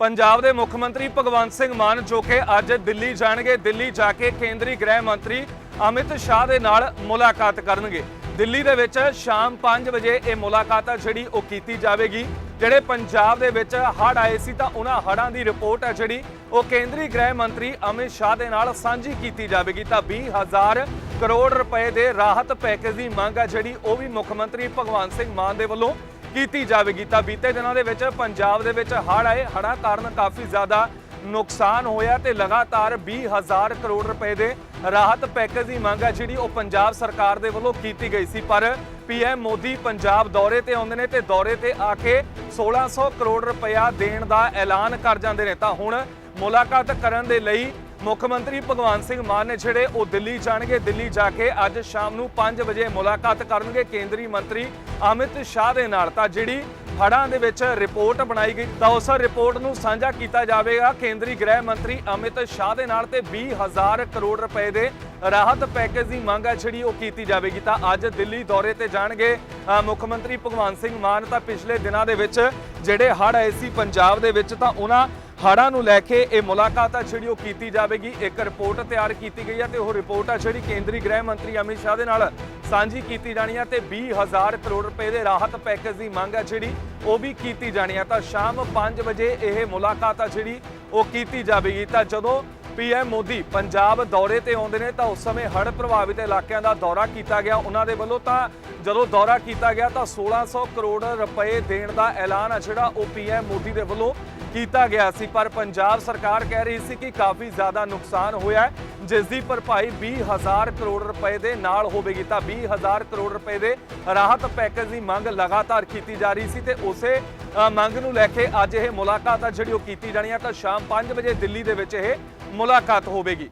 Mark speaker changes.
Speaker 1: ਪੰਜਾਬ ਦੇ ਮੁੱਖ ਮੰਤਰੀ ਭਗਵੰਤ ਸਿੰਘ ਮਾਨ, ਜੋ ਕਿ ਅੱਜ ਦਿੱਲੀ ਜਾਣਗੇ, ਦਿੱਲੀ ਜਾ ਕੇ ਕੇਂਦਰੀ ਗ੍ਰਹਿ ਮੰਤਰੀ ਅਮਿਤ ਸ਼ਾਹ ਦੇ ਨਾਲ ਮੁਲਾਕਾਤ ਕਰਨਗੇ। ਦਿੱਲੀ ਦੇ ਵਿੱਚ ਸ਼ਾਮ 5 ਵਜੇ ਇਹ ਮੁਲਾਕਾਤ ਆ ਜਿਹੜੀ ਉਹ ਕੀਤੀ ਜਾਵੇਗੀ। ਜਿਹੜੇ ਪੰਜਾਬ ਦੇ ਵਿੱਚ ਹੜ੍ਹ ਆਏ ਸੀ ਤਾਂ ਉਹਨਾਂ ਹੜ੍ਹਾਂ ਦੀ ਰਿਪੋਰਟ ਹੈ ਜਿਹੜੀ ਉਹ ਕੇਂਦਰੀ ਗ੍ਰਹਿ ਮੰਤਰੀ ਅਮਿਤ ਸ਼ਾਹ ਦੇ ਨਾਲ ਸਾਂਝੀ ਕੀਤੀ ਜਾਵੇਗੀ। ਤਾਂ 20000 ਕਰੋੜ ਰੁਪਏ ਦੇ ਰਾਹਤ ਪੈਕੇਜ ਦੀ ਮੰਗ ਹੈ ਜਿਹੜੀ ਉਹ ਵੀ ਮੁੱਖ ਮੰਤਰੀ ਭਗਵੰਤ ਸਿੰਘ ਮਾਨ ਦੇ ਵੱਲੋਂ ਕੀਤੀ ਜਾਵੇਗੀ ਤਾਂ ਬੀਤੇ ਦਿਨਾਂ ਦੇ ਵਿੱਚ ਪੰਜਾਬ ਦੇ ਵਿੱਚ ਹੜ੍ਹ ਆਏ। ਹੜ੍ਹਾਂ ਕਾਰਨ ਕਾਫੀ ਜ਼ਿਆਦਾ ਨੁਕਸਾਨ ਹੋਇਆ ਤੇ ਲਗਾਤਾਰ 20000 ਕਰੋੜ ਰੁਪਏ ਦੇ ਰਾਹਤ ਪੈਕੇਜ ਦੀ ਮੰਗ ਹੈ ਜਿਹੜੀ ਉਹ ਪੰਜਾਬ ਸਰਕਾਰ ਦੇ ਵੱਲੋਂ ਕੀਤੀ ਗਈ ਸੀ। ਪਰ ਪੀਐਮ ਮੋਦੀ ਪੰਜਾਬ ਦੌਰੇ ਤੇ ਆਉਂਦੇ ਨੇ ਤੇ ਦੌਰੇ ਤੇ ਆ ਕੇ 1600 ਕਰੋੜ ਰੁਪਇਆ ਦੇਣ ਦਾ ਐਲਾਨ ਕਰ ਜਾਂਦੇ ਨੇ। ਤਾਂ ਹੁਣ ਮੁਲਾਕਾਤ ਕਰਨ ਦੇ ਲਈ ਮੁੱਖ ਮੰਤਰੀ ਭਗਵੰਤ ਸਿੰਘ ਮਾਨ ਨੇ ਜਿਹੜੇ ਉਹ ਦਿੱਲੀ ਜਾਣਗੇ, ਦਿੱਲੀ ਜਾ ਕੇ ਅੱਜ ਸ਼ਾਮ ਨੂੰ 5 ਵਜੇ ਮੁਲਾਕਾਤ ਕਰਨਗੇ ਕੇਂਦਰੀ ਮੰਤਰੀ ਅਮਿਤ ਸ਼ਾਹ ਦੇ ਨਾਲ। ਤਾਂ ਜਿਹੜੀ ਹੜ੍ਹਾਂ ਦੇ ਵਿੱਚ ਰਿਪੋਰਟ ਬਣਾਈ ਗਈ, ਤਾਂ ਉਸ ਰਿਪੋਰਟ ਨੂੰ ਸਾਂਝਾ ਕੀਤਾ ਜਾਵੇਗਾ ਕੇਂਦਰੀ ਗ੍ਰਹਿ ਮੰਤਰੀ ਅਮਿਤ ਸ਼ਾਹ ਦੇ ਨਾਲ ਤੇ 20000 ਕਰੋੜ ਰੁਪਏ ਦੇ ਰਾਹਤ ਪੈਕੇਜ ਦੀ ਮੰਗ ਹੈ ਜਿਹੜੀ ਉਹ ਕੀਤੀ ਜਾਵੇਗੀ। ਤਾਂ ਅੱਜ ਦਿੱਲੀ ਦੌਰੇ ਤੇ ਜਾਣਗੇ ਮੁੱਖ ਮੰਤਰੀ ਭਗਵੰਤ ਸਿੰਘ ਮਾਨ। ਤਾਂ ਪਿਛਲੇ ਦਿਨਾਂ ਦੇ ਵਿੱਚ ਜਿਹੜੇ ਹੜ੍ਹ ਆਏ ਸੀ ਪੰਜਾਬ ਦੇ ਵਿੱਚ, ਤਾਂ ਉਹਨਾਂ ਹੜ੍ਹਾਂ ਨੂੰ ਲੈ ਕੇ ਇਹ ਮੁਲਾਕਾਤ ਆ, ਜਿਹੜੀ ਉਹ ਕੀਤੀ ਜਾਵੇਗੀ। ਇੱਕ ਰਿਪੋਰਟ ਤਿਆਰ ਕੀਤੀ ਗਈ ਹੈ ਤੇ ਉਹ ਰਿਪੋਰਟ ਆ, ਜਿਹੜੀ ਕੇਂਦਰੀ ਗ੍ਰਹਿ ਮੰਤਰੀ ਅਮਿਤ ਸ਼ਾਹ ਦੇ ਨਾਲ ਸਾਂਝੀ ਕੀਤੀ ਜਾਣੀ ਹੈ ਤੇ 20000 ਕਰੋੜ ਰੁਪਏ ਦੇ ਰਾਹਤ ਪੈਕੇਜ ਦੀ ਮੰਗ ਆ, ਜਿਹੜੀ ਉਹ ਵੀ ਕੀਤੀ ਜਾਣੀ ਹੈ ਤਾਂ ਸ਼ਾਮ 5 ਵਜੇ ਇਹ ਮੁਲਾਕਾਤ ਆ, ਜਿਹੜੀ ਉਹ ਕੀਤੀ ਜਾਵੇਗੀ। ਤਾਂ ਜਦੋਂ ਪੀਐਮ ਮੋਦੀ ਪੰਜਾਬ ਦੌਰੇ ਤੇ ਆਉਂਦੇ ਨੇ, ਤਾਂ ਉਸ ਸਮੇਂ ਹੜ੍ਹ ਪ੍ਰਭਾਵਿਤ ਇਲਾਕਿਆਂ ਦਾ ਦੌਰਾ ਕੀਤਾ ਗਿਆ। ਉਹਨਾਂ ਦੇ ਵੱਲੋਂ ਤਾਂ ਜਦੋਂ ਦੌਰਾ ਕੀਤਾ ਗਿਆ, ਤਾਂ 1600 ਕਰੋੜ ਰੁਪਏ ਦੇਣ ਦਾ ਐਲਾਨ ਆ, ਜਿਹੜਾ ਉਹ ਪੀਐਮ ਮੋਦੀ ਦੇ ਵੱਲੋਂ ਕੀਤਾ ਗਿਆ ਸੀ, ਪਰ ਪੰਜਾਬ ਸਰਕਾਰ ਕਹਿ ਰਹੀ ਸੀ ਕਿ ਕਾਫੀ ਜ਼ਿਆਦਾ ਨੁਕਸਾਨ ਹੋਇਆ ਜਿਸ ਦੀ ਭਰਪਾਈ 20000 ਕਰੋੜ ਰੁਪਏ ਦੇ ਨਾਲ ਹੋਵੇਗੀ ਤਾਂ 20000 ਕਰੋੜ ਰੁਪਏ ਦੇ ਰਾਹਤ ਪੈਕੇਜ ਦੀ ਮੰਗ ਲਗਾਤਾਰ ਕੀਤੀ ਜਾ ਰਹੀ ਸੀ ਤੇ ਉਸੇ ਮੰਗ ਨੂੰ ਲੈ ਕੇ ਅੱਜ ਇਹ ਮੁਲਾਕਾਤ ਆ ਜਿਹੜੀ ਉਹ ਕੀਤੀ ਜਾਣੀ ਆ। ਤਾਂ ਸ਼ਾਮ 5 ਵਜੇ ਦਿੱਲੀ ਦੇ ਵਿੱਚ ਇਹ ਮੁਲਾਕਾਤ ਹੋਵੇਗੀ।